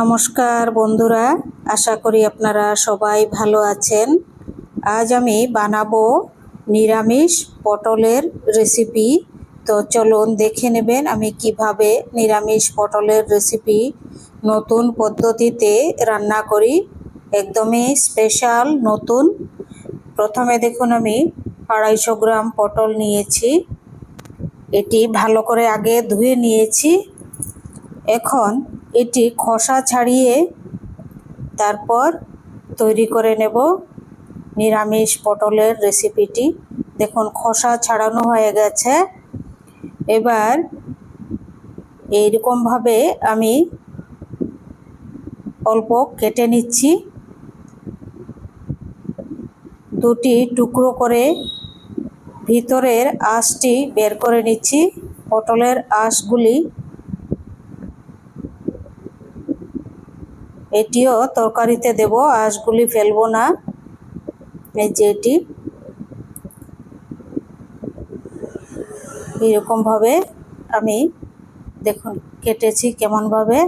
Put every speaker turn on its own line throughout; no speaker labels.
নমস্কার বন্ধুরা, আশা করি আপনারা সবাই ভালো আছেন। আজ আমি বানাবো নিরামিষ পটলের রেসিপি তো চলুন দেখে নেবেন আমি কীভাবে নিরামিষ পটলের রেসিপি নতুন পদ্ধতিতে রান্না করি। একদমই স্পেশাল নতুন। প্রথমে দেখুন আমি আড়াইশো গ্রাম পটল নিয়েছি। এটি ভালো করে আগে ধুয়ে নিয়েছি। এখন এটি খোসা ছাড়িয়ে তারপর তৈরি করে নেব। নিরামিষ পটলের রেসিপিটি। দেখুন, খোসা ছাড়ানো হয়ে গেছে। এবার এইরকমভাবে আমি অল্প কেটে নিচ্ছি। দুটি টুকরো করে ভিতরের আঁশটি বের করে নিচ্ছি। পটলের আঁশগুলি এটিও তরকারিতে দেব, আঁশগুলি ফেলব না। এই যে এটি। এরকমভাবে আমি দেখুন, কেটেছি কেমনভাবে।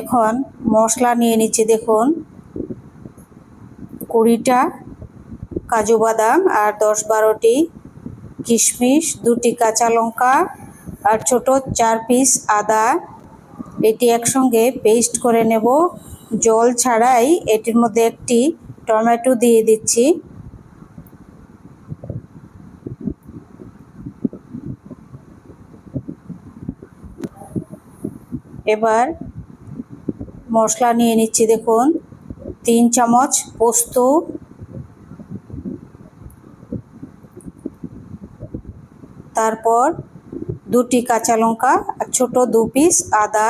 এখন মশলা নিয়ে নিচ্ছি, দেখুন। কুড়িটা কাজু বাদাম আর দশ বারোটি কিশমিশ, দুটি কাঁচা লঙ্কা আর ছোট চার পিস আদা এটি একসঙ্গে পেস্ট করে নেব। জল ছাড়াই এটির মধ্যে একটি টমেটো দিয়ে দিচ্ছি। এবার মশলা নিয়ে নিচ্ছি, দেখুন। তিন চামচ পোস্ত। তারপর দুটি কাঁচা লঙ্কা, আর ছোটো দু পিস আদা।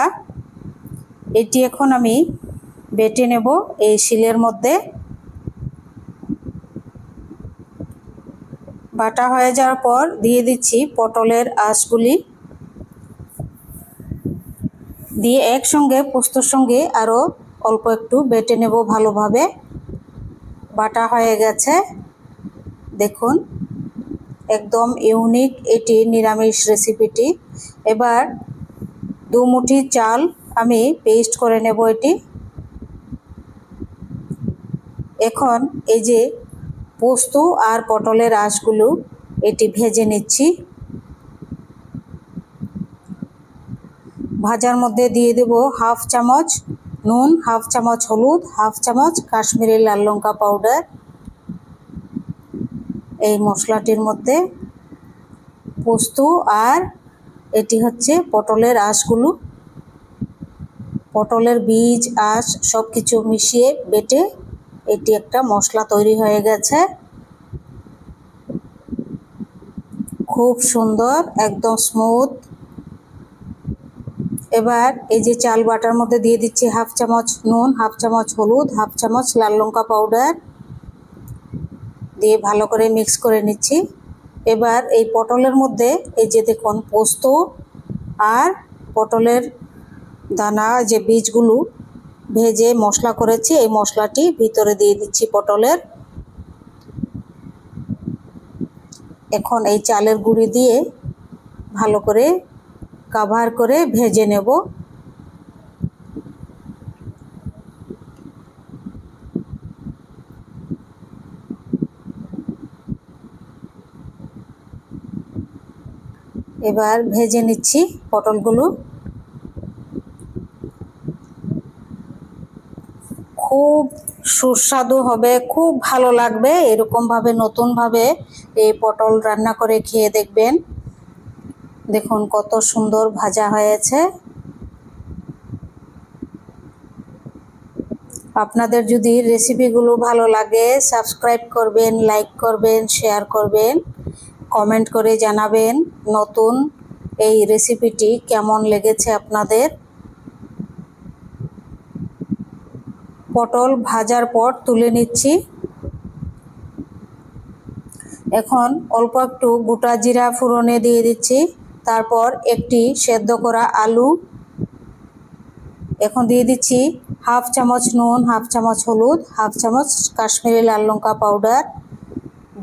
এটি এখন আমি বেটে নেব এই শিলের মধ্যে। বাটা হয়ে যাওয়ার পর দিয়ে দিচ্ছি পটলের আঁশগুলি। দিয়ে একসঙ্গে পোস্তর সঙ্গে আরও অল্প একটু বেটে নেব ভালোভাবে। বাটা হয়ে গেছে। দেখুন। একদম ইউনিক এটি নিরামিষ রেসিপিটি। এবার দু মুঠি চাল আমি পেস্ট করে নেব এটি। এখন এই যে পোস্ত আর পটলের আঁশগুলো এটি ভেজে নিচ্ছি। ভাজার মধ্যে দিয়ে দেব হাফ চামচ নুন, হাফ চামচ হলুদ, হাফ চামচ কাশ্মীরি লাল লঙ্কা পাউডার। এই মশলাটির মধ্যে পোস্ত আর এটি হচ্ছে পটলের আঁশগুলো। পটলের বীজ, আঁশ সব কিছু মিশিয়ে বেটে এটি একটা মশলা তৈরি হয়ে গেছে। খুব সুন্দর, একদম স্মুথ এবার এই যে চাল বাটার মধ্যে দিয়ে দিচ্ছি হাফ চামচ নুন, হাফ চামচ হলুদ, হাফ চামচ লাল লঙ্কা পাউডার দিয়ে ভালো করে মিক্স করে নিচ্ছি। এবার এই পটলের মধ্যে এই যে দেখুন পোস্ত আর পটলের দানা, যে বীজগুলো ভেজে মশলা করেছি, এই মশলাটি ভিতরে দিয়ে দিচ্ছি পটলের। এখন এই চালের গুঁড়ি দিয়ে ভালো করে কাভার করে ভেজে নেব। এবার ভেজে নিচ্ছি পটলগুলো। খুব সুস্বাদু হবে, খুব ভালো লাগবে, এরকমভাবে, নতুনভাবে এই পটল রান্না করে খেয়ে দেখবেন। দেখুন কত সুন্দর ভাজা হয়েছে। আপনাদের যদি রেসিপিগুলো ভালো লাগে সাবস্ক্রাইব করবেন লাইক করবেন শেয়ার করবেন। কমেন্ট করে জানাবেন নতুন এই রেসিপিটি কেমন লেগেছে আপনাদের। পটল ভাজার পর তুলে নিচ্ছি। এখন অল্প একটু গোটা জিরা ফুরনে দিয়ে দিচ্ছি। তারপর একটি সেদ্ধ করা আলু। এখন দিয়ে দিচ্ছি হাফ চামচ নুন, হাফ চামচ হলুদ, হাফ চামচ কাশ্মীরি লাল লঙ্কা পাউডার।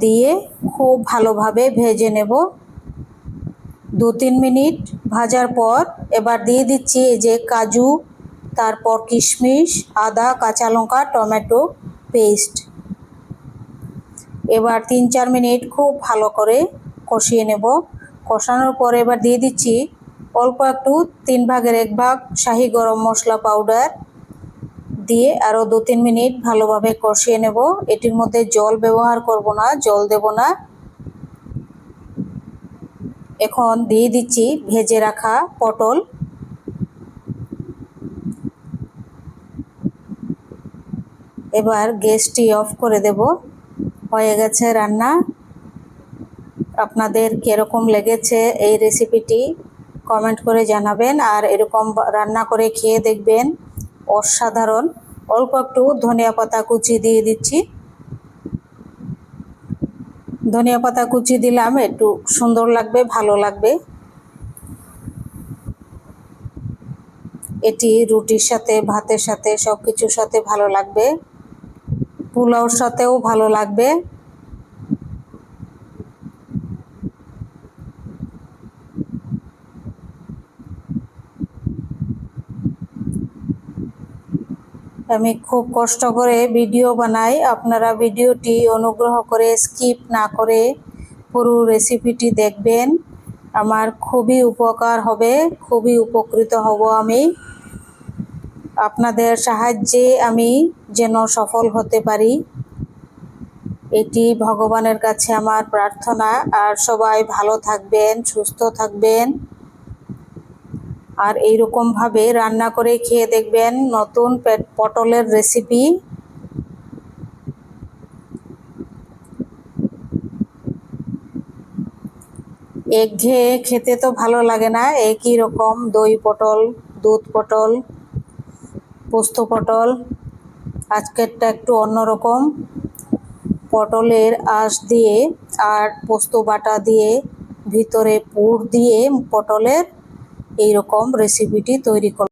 দিয়ে খুব ভালোভাবে ভেজে নেব। দু তিন মিনিট ভাজার পর এবার দিয়ে দিচ্ছি এই যে কাজু, তারপর কিশমিশ, আদা, কাঁচা লঙ্কা, টমেটো পেস্ট। এবার তিন চার মিনিট খুব ভালো করে কষিয়ে নেব। কষানোর পর এবার দিয়ে দিচ্ছি অল্প একটু তিন ভাগের এক ভাগ শাহি গরম মশলা পাউডার। দিয়ে আরও দু তিন মিনিট ভালোভাবে কষিয়ে নেব। এটির মধ্যে জল ব্যবহার করব না, জল দেব না। এখন দিয়ে দিচ্ছি ভেজে রাখা পটল। এবার গ্যাসটি অফ করে দেব। হয়ে গেছে রান্না। আপনাদের কীরকম লেগেছে এই রেসিপিটি কমেন্ট করে জানাবেন, আর এরকম রান্না করে খেয়ে দেখবেন। অসাধারণ। অল্প একটু ধনিয়া পাতা কুচি দিয়ে দিচ্ছি। ধনিয়া পাতা কুচি দিলাম, একটু সুন্দর লাগবে, ভালো লাগবে। এটি রুটির সাথে, ভাতের সাথে সব কিছুর সাথে ভালো লাগবে। পোলাওর সাথেও ভালো লাগবে। আমি খুব কষ্ট করে ভিডিও বানাই। আপনারা ভিডিওটি অনুগ্রহ করে স্কিপ না করে পুরো রেসিপিটি দেখবেন। আমার খুবই উপকার হবে, খুবই উপকৃত হব আমি। আপনাদের সাহায্যে আমি যেন সফল হতে পারি। এটি ভগবানের কাছে আমার প্রার্থনা। আর সবাই ভালো থাকবেন, সুস্থ থাকবেন। আর এইরকমভাবে রান্না করে খেয়ে দেখবেন নতুন পটলের রেসিপি একঘেয়ে খেতে তো ভালো লাগে না একই রকম? দই পটল, দুধ পটল, পোস্ত পটল, আজকেরটা একটু অন্যরকম পটলের আঁশ দিয়ে আর পোস্ত বাটা দিয়ে, ভিতরে পুর দিয়ে পটলের এই রকম রেসিপিটি তৈরি কর